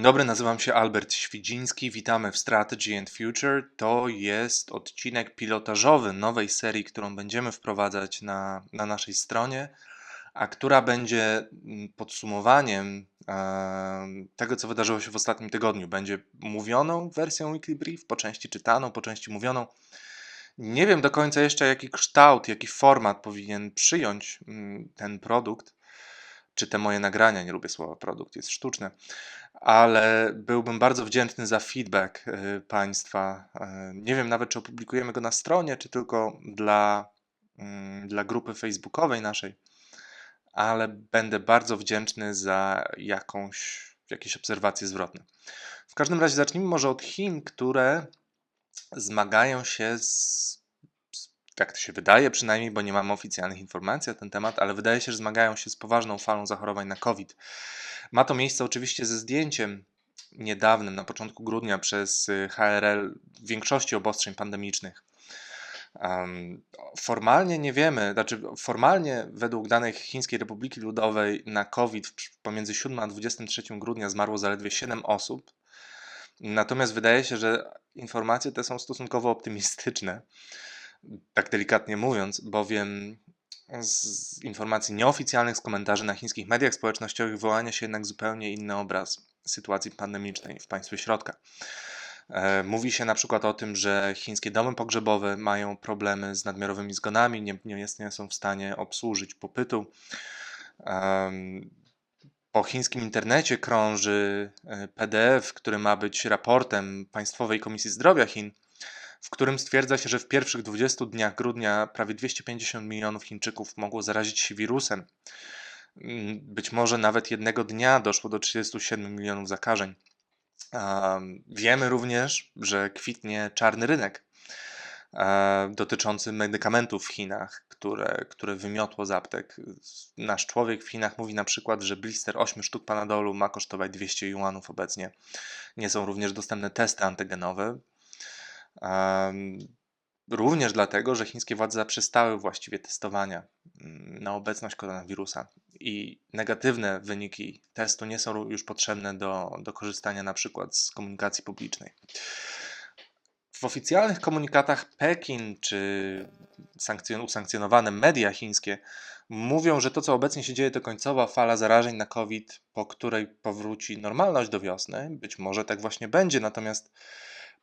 Dzień dobry, nazywam się Albert Świdziński. Witamy w Strategy and Future. To jest odcinek pilotażowy nowej serii, którą będziemy wprowadzać na, na naszej stronie, a która będzie mm, podsumowaniem e, tego, co wydarzyło się w ostatnim tygodniu. Będzie mówioną wersją Weekly Brief, po części czytaną, po części mówioną. Nie wiem do końca jeszcze, jaki kształt, jaki format powinien przyjąć mm, ten produkt czy te moje nagrania, nie lubię słowa produkt, jest sztuczne, ale byłbym bardzo wdzięczny za feedback y, Państwa. Y, nie wiem nawet, czy opublikujemy go na stronie, czy tylko dla, mm, dla grupy facebookowej naszej, ale będę bardzo wdzięczny za jakąś, jakieś obserwacje zwrotne. W każdym razie zacznijmy może od Chin, które zmagają się z tak to się wydaje przynajmniej, bo nie mamy oficjalnych informacji na ten temat, ale wydaje się, że zmagają się z poważną falą zachorowań na COVID. Ma to miejsce oczywiście ze zdjęciem niedawnym, na początku grudnia, przez y, HRL większości obostrzeń pandemicznych. Um, formalnie nie wiemy, znaczy formalnie według danych Chińskiej Republiki Ludowej na COVID pomiędzy 7 a 23 grudnia zmarło zaledwie 7 osób. Natomiast wydaje się, że informacje te są stosunkowo optymistyczne tak delikatnie mówiąc, bowiem z informacji nieoficjalnych, z komentarzy na chińskich mediach społecznościowych wyłania się jednak zupełnie inny obraz sytuacji pandemicznej w państwie środka. E, mówi się na przykład o tym, że chińskie domy pogrzebowe mają problemy z nadmiarowymi zgonami, nie, nie, nie są w stanie obsłużyć popytu. Po chińskim internecie krąży e, PDF, który ma być raportem Państwowej Komisji Zdrowia Chin, w którym stwierdza się, że w pierwszych 20 dniach grudnia prawie 250 milionów Chińczyków mogło zarazić się wirusem. Mm, być może nawet jednego dnia doszło do 37 milionów zakażeń. Wiemy również, że kwitnie czarny rynek dotyczący medykamentów w Chinach, które, które wymiotło z aptek. Nasz człowiek w Chinach mówi na przykład, że blister 8 sztuk panadolu ma kosztować 200 yuanów obecnie. Nie są również dostępne testy antygenowe. Również dlatego, że chińskie władze zaprzestały właściwie testowania mm, na obecność koronawirusa i negatywne wyniki testu nie są już potrzebne do, do korzystania na przykład z komunikacji publicznej. W oficjalnych komunikatach Pekin czy usankcjonowane media chińskie mówią, że to, co obecnie się dzieje, to końcowa fala zarażeń na COVID, po której powróci normalność do wiosny. Być może tak właśnie będzie, natomiast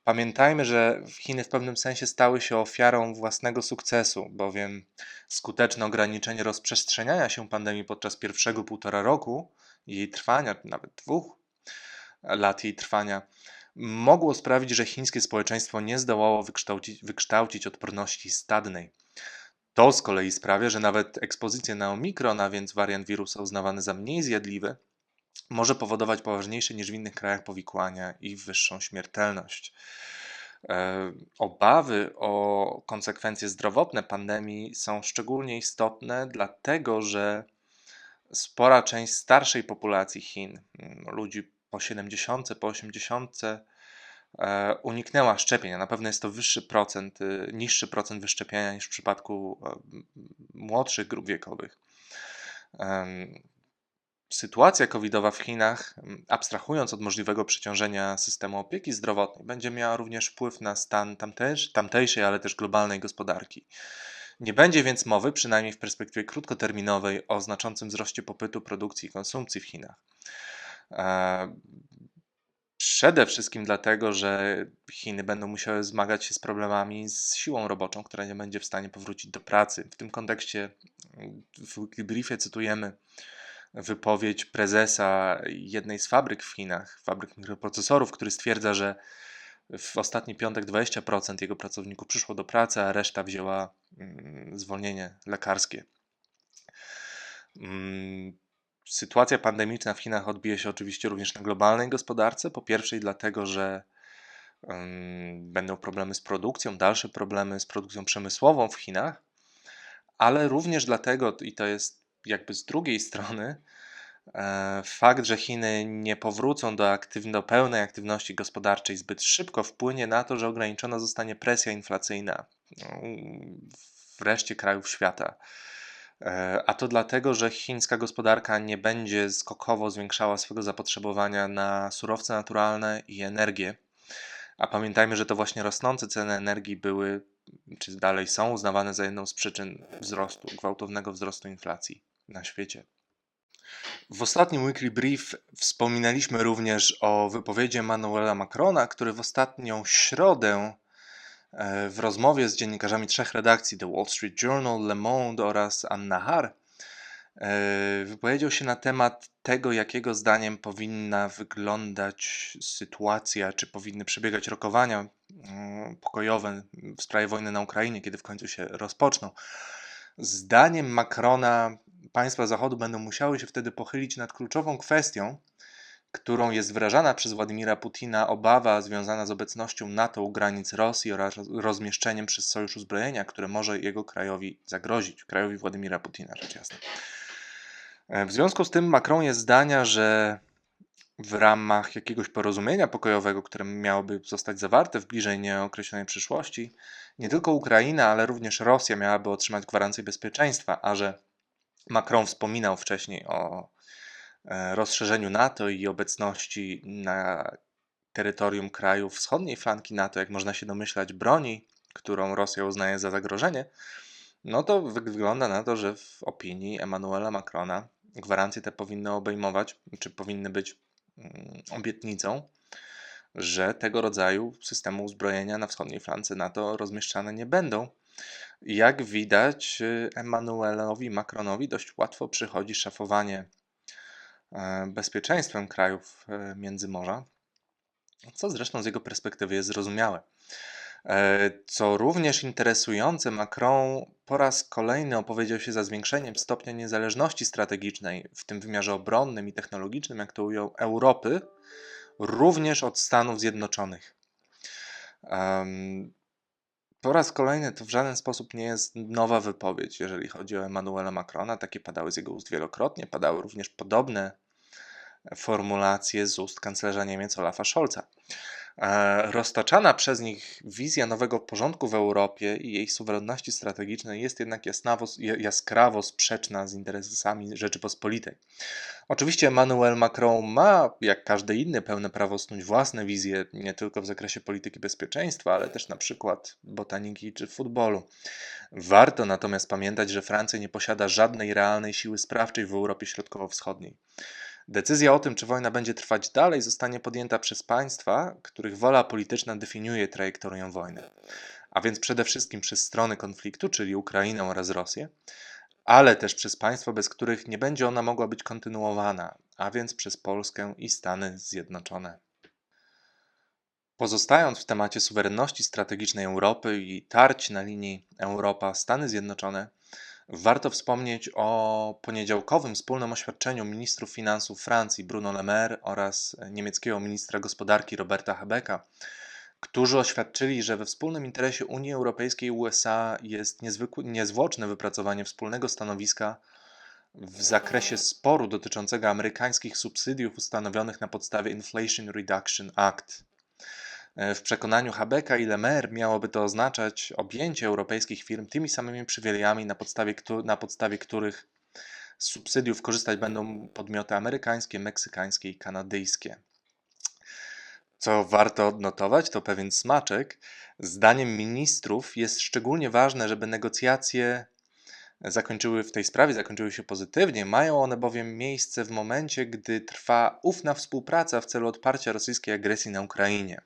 Pamiętajmy, że Chiny w pewnym sensie stały się ofiarą własnego sukcesu, bowiem skuteczne ograniczenie rozprzestrzeniania się pandemii podczas pierwszego półtora roku jej trwania, nawet dwóch lat jej trwania, mogło sprawić, że chińskie społeczeństwo nie zdołało wykształcić, wykształcić odporności stadnej. To z kolei sprawia, że nawet ekspozycja na omikron, a więc wariant wirusa uznawany za mniej zjadliwy, może powodować poważniejsze niż w innych krajach powikłania i wyższą śmiertelność. E, obawy o konsekwencje zdrowotne pandemii są szczególnie istotne, dlatego że spora część starszej populacji Chin, mm, ludzi po 70, po 80, e, uniknęła szczepienia. Na pewno jest to wyższy procent, y, niższy procent wyszczepienia niż w przypadku e, młodszych grup wiekowych sytuacja covidowa w Chinach, mm, abstrahując od możliwego przeciążenia systemu opieki zdrowotnej, będzie miała również wpływ na stan tamtejszej, tamtejszej ale też globalnej gospodarki. Nie będzie więc mowy, przynajmniej w perspektywie krótkoterminowej, o znaczącym wzroście popytu, produkcji i konsumpcji w Chinach. E, przede wszystkim dlatego, że Chiny będą musiały zmagać się z problemami z siłą roboczą, która nie będzie w stanie powrócić do pracy. W tym kontekście w Weekly Briefie cytujemy wypowiedź prezesa jednej z fabryk w Chinach, fabryk mikroprocesorów, który stwierdza, że w ostatni piątek 20% jego pracowników przyszło do pracy, a reszta wzięła mm, zwolnienie lekarskie. Mm, sytuacja pandemiczna w Chinach odbije się oczywiście również na globalnej gospodarce. Po pierwsze, dlatego, że mm, będą problemy z produkcją, dalsze problemy z produkcją przemysłową w Chinach, ale również dlatego, i to jest jakby z drugiej strony e, fakt, że Chiny nie powrócą do, do pełnej aktywności gospodarczej zbyt szybko wpłynie na to, że ograniczona zostanie presja inflacyjna no, w reszcie krajów świata. E, A to dlatego, że chińska gospodarka nie będzie skokowo zwiększała swego zapotrzebowania na surowce naturalne i energię. A pamiętajmy, że to właśnie rosnące ceny energii były, czy dalej są uznawane za jedną z przyczyn wzrostu, gwałtownego wzrostu inflacji na świecie. W ostatnim Weekly Brief wspominaliśmy również o wypowiedzi Emmanuela Macrona, który w ostatnią środę e, w rozmowie z dziennikarzami trzech redakcji The Wall Street Journal, Le Monde oraz An-Nahar e, wypowiedział się na temat tego, jakiego zdaniem powinna wyglądać sytuacja, czy powinny przebiegać rokowania mm, pokojowe w sprawie wojny na Ukrainie, kiedy w końcu się rozpoczną. Zdaniem Macrona państwa Zachodu będą musiały się wtedy pochylić nad kluczową kwestią, którą jest wyrażana przez Władimira Putina obawa związana z obecnością NATO u granic Rosji oraz rozmieszczeniem przez Sojusz Uzbrojenia, które może jego krajowi zagrozić, krajowi Władimira Putina, rzecz jasna. E, W związku z tym Macron jest zdania, że w ramach jakiegoś porozumienia pokojowego, które miałoby zostać zawarte w bliżej nieokreślonej przyszłości, nie tylko Ukraina, ale również Rosja miałaby otrzymać gwarancję bezpieczeństwa, a że Macron wspominał wcześniej o e, rozszerzeniu NATO i obecności na terytorium krajów wschodniej flanki NATO, jak można się domyślać, broni, którą Rosja uznaje za zagrożenie, no to wygląda na to, że w opinii Emmanuela Macrona gwarancje te powinny obejmować, czy powinny być mm, obietnicą, że tego rodzaju systemy uzbrojenia na wschodniej flance NATO rozmieszczane nie będą. Jak widać, y, Emmanuelowi Macronowi dość łatwo przychodzi szafowanie e, bezpieczeństwem krajów e, Międzymorza, co zresztą z jego perspektywy jest zrozumiałe. E, Co również interesujące, Macron po raz kolejny opowiedział się za zwiększeniem stopnia niezależności strategicznej w tym wymiarze obronnym i technologicznym, jak to ujął, Europy, również od Stanów Zjednoczonych. Po raz kolejny to w żaden sposób nie jest nowa wypowiedź, jeżeli chodzi o Emmanuela Macrona. Takie padały z jego ust wielokrotnie. Padały również podobne formulacje z ust kanclerza Niemiec Olafa Scholza. Roztaczana przez nich wizja nowego porządku w Europie i jej suwerenności strategicznej jest jednak jasnawo, jaskrawo sprzeczna z interesami Rzeczypospolitej. Oczywiście Emmanuel Macron ma, jak każdy inny, pełne prawo snuć własne wizje, nie tylko w zakresie polityki bezpieczeństwa, ale też na przykład botaniki czy futbolu. Warto natomiast pamiętać, że Francja nie posiada żadnej realnej siły sprawczej w Europie Środkowo-Wschodniej. Decyzja o tym, czy wojna będzie trwać dalej, zostanie podjęta przez państwa, których wola polityczna definiuje trajektorię wojny, a więc przede wszystkim przez strony konfliktu, czyli Ukrainę oraz Rosję, ale też przez państwa, bez których nie będzie ona mogła być kontynuowana, a więc przez Polskę i Stany Zjednoczone. Pozostając w temacie suwerenności strategicznej Europy i tarć na linii Europa-Stany Zjednoczone, warto wspomnieć o poniedziałkowym wspólnym oświadczeniu ministrów finansów Francji Bruno Le Maire oraz niemieckiego ministra gospodarki Roberta Habecka, którzy oświadczyli, że we wspólnym interesie Unii Europejskiej i USA jest niezwłoczne wypracowanie wspólnego stanowiska w zakresie sporu dotyczącego amerykańskich subsydiów ustanowionych na podstawie Inflation Reduction Act. E, W przekonaniu Habecka i Lemer miałoby to oznaczać objęcie europejskich firm tymi samymi przywilejami, na podstawie, na podstawie których z subsydiów korzystać będą podmioty amerykańskie, meksykańskie i kanadyjskie. Co warto odnotować, to pewien smaczek. Zdaniem ministrów jest szczególnie ważne, żeby negocjacje zakończyły w tej sprawie, zakończyły się pozytywnie. Mają one bowiem miejsce w momencie, gdy trwa ufna współpraca w celu odparcia rosyjskiej agresji na Ukrainie.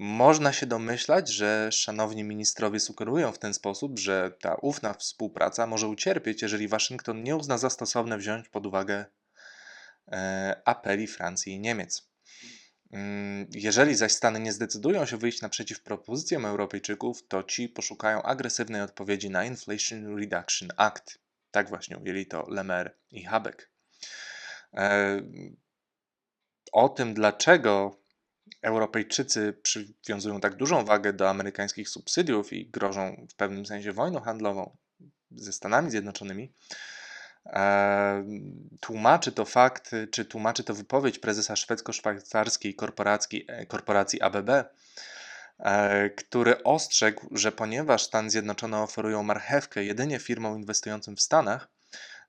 Można się domyślać, że szanowni ministrowie sugerują w ten sposób, że ta ufna współpraca może ucierpieć, jeżeli Waszyngton nie uzna za stosowne wziąć pod uwagę e, apeli Francji i Niemiec. Mm, Jeżeli zaś Stany nie zdecydują się wyjść naprzeciw propozycjom Europejczyków, to ci poszukają agresywnej odpowiedzi na Inflation Reduction Act. Tak właśnie ujęli to Lemer i Habeck. E, O tym, dlaczego Europejczycy przywiązują tak dużą wagę do amerykańskich subsydiów i grożą w pewnym sensie wojną handlową ze Stanami Zjednoczonymi, e, tłumaczy to fakt, czy tłumaczy to wypowiedź prezesa szwedzko-szwajcarskiej korporacji, e, korporacji ABB, e, który ostrzegł, że ponieważ Stany Zjednoczone oferują marchewkę jedynie firmom inwestującym w Stanach,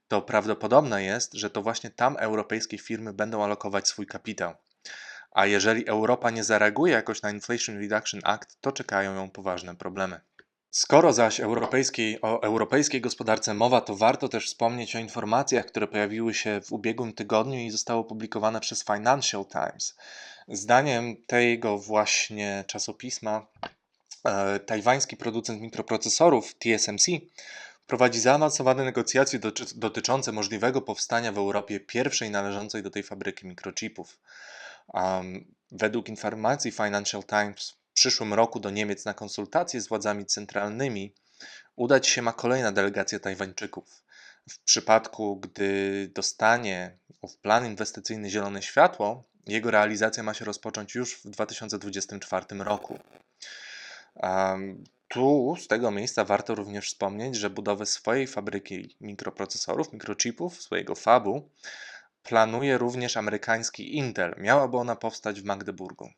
to prawdopodobne jest, że to właśnie tam europejskie firmy będą alokować swój kapitał. A jeżeli Europa nie zareaguje jakoś na Inflation Reduction Act, to czekają ją poważne problemy. Skoro zaś europejskiej, o europejskiej gospodarce mowa, to warto też wspomnieć o informacjach, które pojawiły się w ubiegłym tygodniu i zostały opublikowane przez Financial Times. Zdaniem tego właśnie czasopisma, e, tajwański producent mikroprocesorów TSMC prowadzi zaawansowane negocjacje doty- dotyczące możliwego powstania w Europie pierwszej należącej do tej fabryki mikrochipów. Um, według informacji Financial Times w przyszłym roku do Niemiec na konsultacje z władzami centralnymi udać się ma kolejna delegacja Tajwańczyków. W przypadku, gdy dostanie ów plan inwestycyjny zielone światło, jego realizacja ma się rozpocząć już w 2024 roku. Um, tu z tego miejsca warto również wspomnieć, że budowę swojej fabryki mikroprocesorów, mikrochipów, swojego fabu, planuje również amerykański Intel. Miałaby ona powstać w Magdeburgu.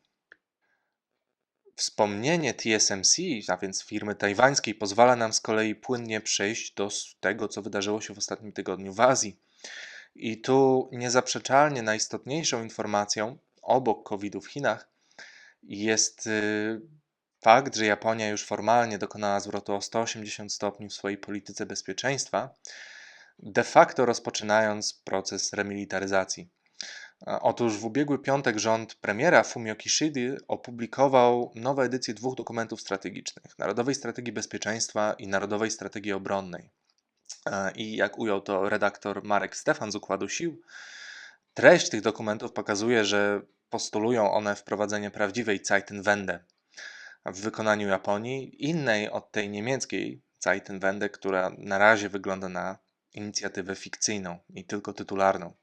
Wspomnienie TSMC, a więc firmy tajwańskiej, pozwala nam z kolei płynnie przejść do tego, co wydarzyło się w ostatnim tygodniu w Azji. I tu niezaprzeczalnie najistotniejszą informacją obok COVID-u w Chinach jest y, fakt, że Japonia już formalnie dokonała zwrotu o 180 stopni w swojej polityce bezpieczeństwa, de facto rozpoczynając proces remilitaryzacji. Otóż w ubiegły piątek rząd premiera Fumio Kishidi opublikował nowe edycje dwóch dokumentów strategicznych: Narodowej Strategii Bezpieczeństwa i Narodowej Strategii Obronnej. I jak ujął to redaktor Marek Stefan z Układu Sił, treść tych dokumentów pokazuje, że postulują one wprowadzenie prawdziwej Zeitenwende w wykonaniu Japonii, innej od tej niemieckiej Zeitenwende, która na razie wygląda na inicjatywę fikcyjną i tylko tytularną.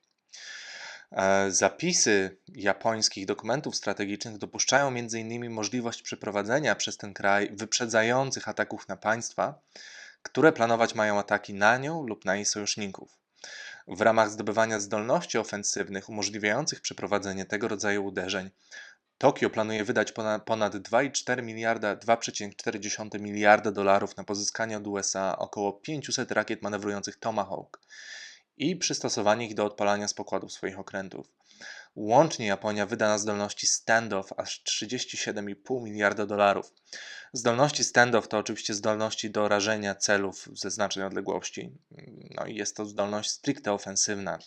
E, zapisy japońskich dokumentów strategicznych dopuszczają m.in. możliwość przeprowadzenia przez ten kraj wyprzedzających ataków na państwa, które planować mają ataki na nią lub na jej sojuszników. W ramach zdobywania zdolności ofensywnych umożliwiających przeprowadzenie tego rodzaju uderzeń, Tokio planuje wydać ponad, ponad 2,4 miliarda, 2,4 miliarda dolarów na pozyskanie od USA około 500 rakiet manewrujących Tomahawk i przystosowanie ich do odpalania z pokładów swoich okrętów. Łącznie Japonia wyda na zdolności standoff aż 37,5 miliarda dolarów. Zdolności standoff to oczywiście zdolności do rażenia celów ze znacznej odległości. No i jest to zdolność stricte ofensywna.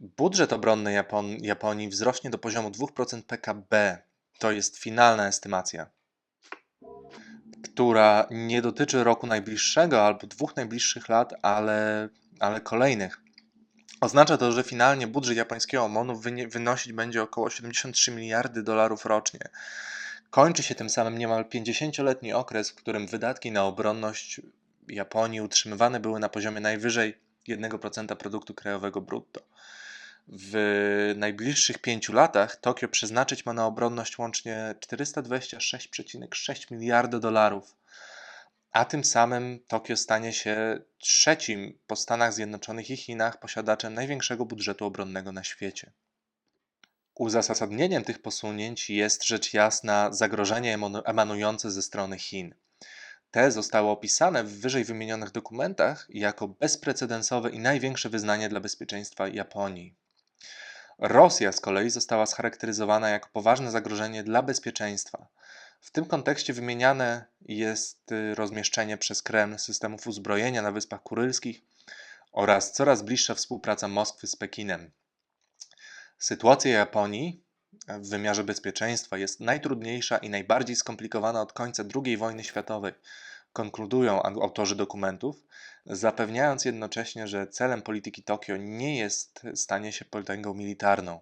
Budżet obronny Japon Japonii wzrośnie do poziomu 2% PKB. To jest finalna estymacja, która nie dotyczy roku najbliższego albo dwóch najbliższych lat, ale, ale kolejnych. Oznacza to, że finalnie budżet japońskiego MONu wynosić będzie około 73 miliardy dolarów rocznie. Kończy się tym samym niemal 50-letni okres, w którym wydatki na obronność Japonii utrzymywane były na poziomie najwyżej 1% produktu krajowego brutto. W najbliższych pięciu latach Tokio przeznaczyć ma na obronność łącznie 426,6 miliarda dolarów, a tym samym Tokio stanie się trzecim po Stanach Zjednoczonych i Chinach posiadaczem największego budżetu obronnego na świecie. Uzasadnieniem tych posunięć jest rzecz jasna zagrożenie emanujące ze strony Chin. Te zostały opisane w wyżej wymienionych dokumentach jako bezprecedensowe i największe wyznanie dla bezpieczeństwa Japonii. Rosja z kolei została scharakteryzowana jako poważne zagrożenie dla bezpieczeństwa. W tym kontekście wymieniane jest y, rozmieszczenie przez Kreml systemów uzbrojenia na Wyspach Kurylskich oraz coraz bliższa współpraca Moskwy z Pekinem. Sytuacja Japonii w wymiarze bezpieczeństwa jest najtrudniejsza i najbardziej skomplikowana od końca II wojny światowej, konkludują autorzy dokumentów, zapewniając jednocześnie, że celem polityki Tokio nie jest stanie się potęgą militarną.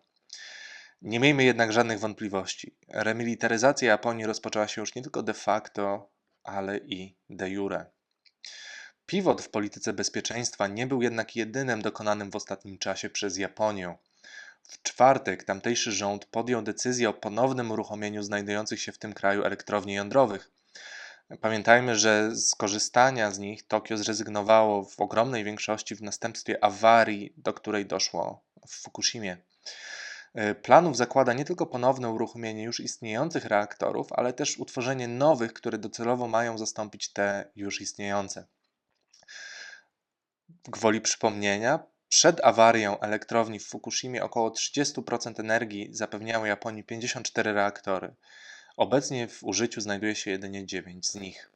Nie miejmy jednak żadnych wątpliwości. Remilitaryzacja Japonii rozpoczęła się już nie tylko de facto, ale i de jure. Pivot w polityce bezpieczeństwa nie był jednak jedynym dokonanym w ostatnim czasie przez Japonię. W czwartek tamtejszy rząd podjął decyzję o ponownym uruchomieniu znajdujących się w tym kraju elektrowni jądrowych. Pamiętajmy, że z korzystania z nich Tokio zrezygnowało w ogromnej większości w następstwie awarii, do której doszło w Fukushimie. e, planów zakłada nie tylko ponowne uruchomienie już istniejących reaktorów, ale też utworzenie nowych, które docelowo mają zastąpić te już istniejące. Gwoli przypomnienia, przed awarią elektrowni w Fukushimie około 30% energii zapewniały Japonii 54 reaktory. Obecnie w użyciu znajduje się jedynie 9 z nich.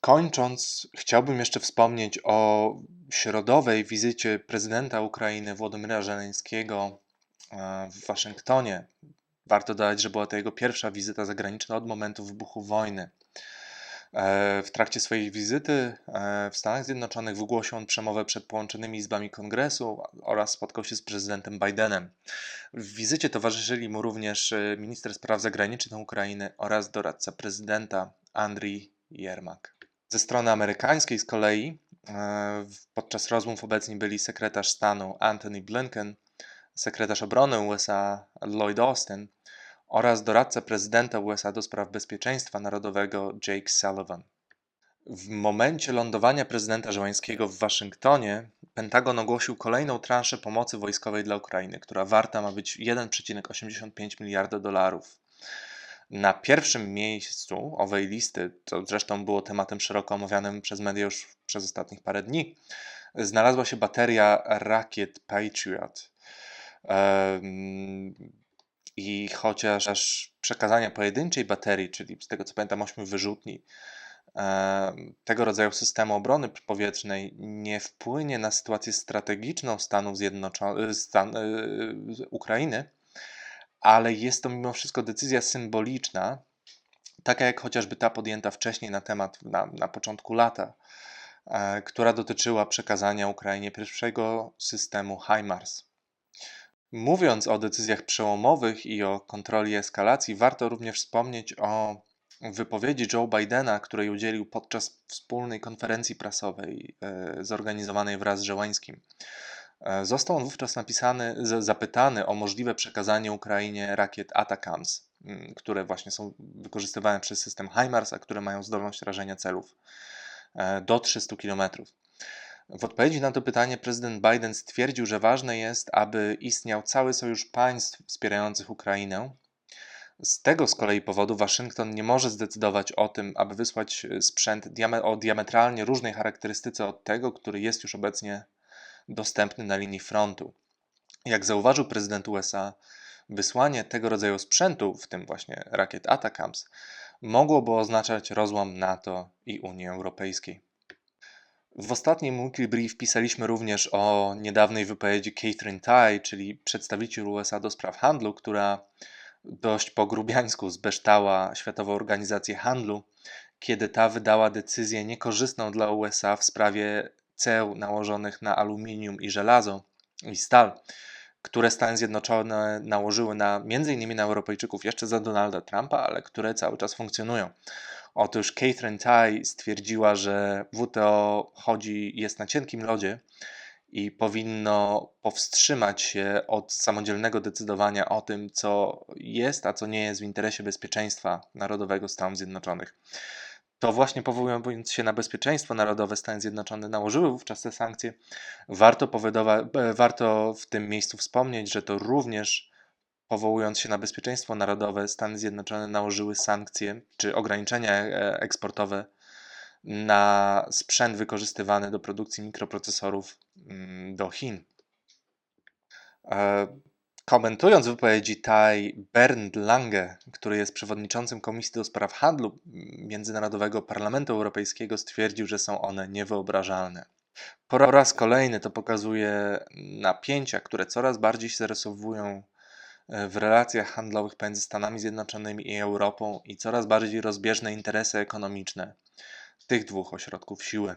Kończąc, chciałbym jeszcze wspomnieć o środowej wizycie prezydenta Ukrainy Włodymyra Żeleńskiego e, w Waszyngtonie. Warto dodać, że była to jego pierwsza wizyta zagraniczna od momentu wybuchu wojny. E, w trakcie swojej wizyty e, w Stanach Zjednoczonych wygłosił on przemowę przed połączonymi izbami kongresu oraz spotkał się z prezydentem Bidenem. W wizycie towarzyszyli mu również minister spraw zagranicznych Ukrainy oraz doradca prezydenta Andrii Jermak. Ze strony amerykańskiej z kolei e, podczas rozmów obecni byli sekretarz stanu Antony Blinken, sekretarz obrony USA Lloyd Austin oraz doradca prezydenta USA do spraw bezpieczeństwa narodowego Jake Sullivan. W momencie lądowania prezydenta Żołańskiego w Waszyngtonie Pentagon ogłosił kolejną transzę pomocy wojskowej dla Ukrainy, która warta ma być 1,85 miliarda dolarów. Na pierwszym miejscu owej listy, co zresztą było tematem szeroko omawianym przez media już przez ostatnich parę dni, znalazła się bateria rakiet Patriot. I chociaż przekazanie pojedynczej baterii, czyli z tego co pamiętam, ośmiu wyrzutni, tego rodzaju systemu obrony powietrznej nie wpłynie na sytuację strategiczną Stanów Zjednoczonych, Stan, y, Ukrainy, ale jest to mimo wszystko decyzja symboliczna, taka jak chociażby ta podjęta wcześniej na temat, na, na początku lata, e, która dotyczyła przekazania Ukrainie pierwszego systemu HIMARS. Mówiąc o decyzjach przełomowych i o kontroli eskalacji, warto również wspomnieć o wypowiedzi Joe Bidena, której udzielił podczas wspólnej konferencji prasowej e, zorganizowanej wraz z Żełańskim. E, został on wówczas napisany, zapytany o możliwe przekazanie Ukrainie rakiet Atacams, które właśnie są wykorzystywane przez system HIMARS, a które mają zdolność rażenia celów e, do 300 km. W odpowiedzi na to pytanie prezydent Biden stwierdził, że ważne jest, aby istniał cały sojusz państw wspierających Ukrainę. Z tego z kolei powodu Waszyngton nie może zdecydować o tym, aby wysłać sprzęt o diametralnie różnej charakterystyce od tego, który jest już obecnie dostępny na linii frontu. Jak zauważył prezydent USA, wysłanie tego rodzaju sprzętu, w tym właśnie rakiet Atacams, mogłoby oznaczać rozłam NATO i Unii Europejskiej. W ostatnim Weekly Brief pisaliśmy również o niedawnej wypowiedzi Catherine Tai, czyli przedstawiciel USA do spraw handlu, która dość po grubiańsku zbeształa Światową Organizację Handlu, kiedy ta wydała decyzję niekorzystną dla USA w sprawie ceł nałożonych na aluminium i żelazo i stal, które Stany Zjednoczone nałożyły na m.in. na Europejczyków jeszcze za Donalda Trumpa, ale które cały czas funkcjonują. Otóż Catherine Tai stwierdziła, że WTO chodzi, jest na cienkim lodzie i powinno powstrzymać się od samodzielnego decydowania o tym, co jest, a co nie jest w interesie bezpieczeństwa narodowego Stanów Zjednoczonych. To właśnie powołując się na bezpieczeństwo narodowe Stany Zjednoczone nałożyły wówczas te sankcje. Warto, e, warto w tym miejscu wspomnieć, że to również powołując się na bezpieczeństwo narodowe Stany Zjednoczone nałożyły sankcje czy ograniczenia e, eksportowe na sprzęt wykorzystywany do produkcji mikroprocesorów mm, do Chin. E, Komentując wypowiedzi Tai, Bernd Lange, który jest przewodniczącym Komisji do Spraw Handlu Międzynarodowego Parlamentu Europejskiego, stwierdził, że są one niewyobrażalne. Po raz kolejny to pokazuje napięcia, które coraz bardziej się zarysowują w relacjach handlowych pomiędzy Stanami Zjednoczonymi i Europą i coraz bardziej rozbieżne interesy ekonomiczne tych dwóch ośrodków siły.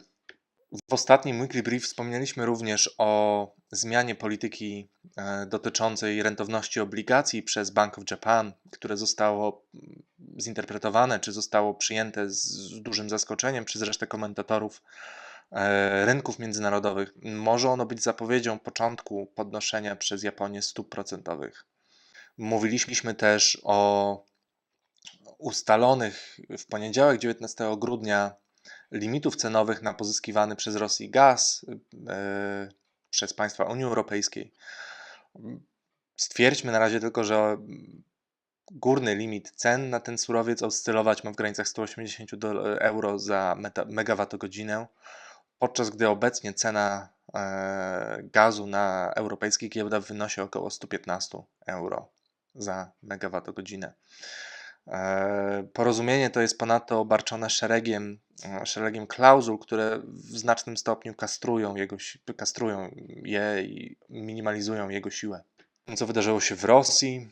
W ostatnim Weekly Brief wspomnieliśmy również o zmianie polityki e, dotyczącej rentowności obligacji przez Bank of Japan, które zostało mm, zinterpretowane czy zostało przyjęte z dużym zaskoczeniem przez resztę komentatorów e, rynków międzynarodowych. Może ono być zapowiedzią początku podnoszenia przez Japonię stóp procentowych. Mówiliśmy też o ustalonych w poniedziałek 19 grudnia limitów cenowych na pozyskiwany przez Rosję gaz e, przez państwa Unii Europejskiej. Stwierdzmy na razie tylko, że górny limit cen na ten surowiec oscylować ma w granicach 180 dol- euro za megawattogodzinę, podczas gdy obecnie cena e, gazu na europejskich giełdach wynosi około 115 euro za megawattogodzinę. E, Porozumienie to jest ponadto obarczone szeregiem, e, szeregiem klauzul, które w znacznym stopniu kastrują, jego, kastrują je i minimalizują jego siłę. Co wydarzyło się w Rosji?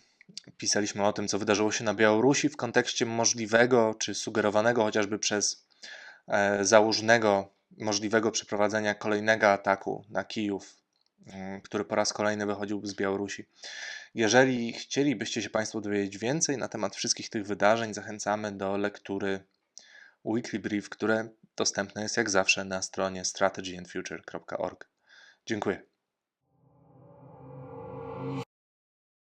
Pisaliśmy o tym, co wydarzyło się na Białorusi w kontekście możliwego czy sugerowanego chociażby przez e, założonego możliwego przeprowadzenia kolejnego ataku na Kijów, który po raz kolejny wychodził z Białorusi. Jeżeli chcielibyście się Państwo dowiedzieć więcej na temat wszystkich tych wydarzeń, zachęcamy do lektury Weekly Brief, które dostępne jest jak zawsze na stronie strategyandfuture.org. Dziękuję.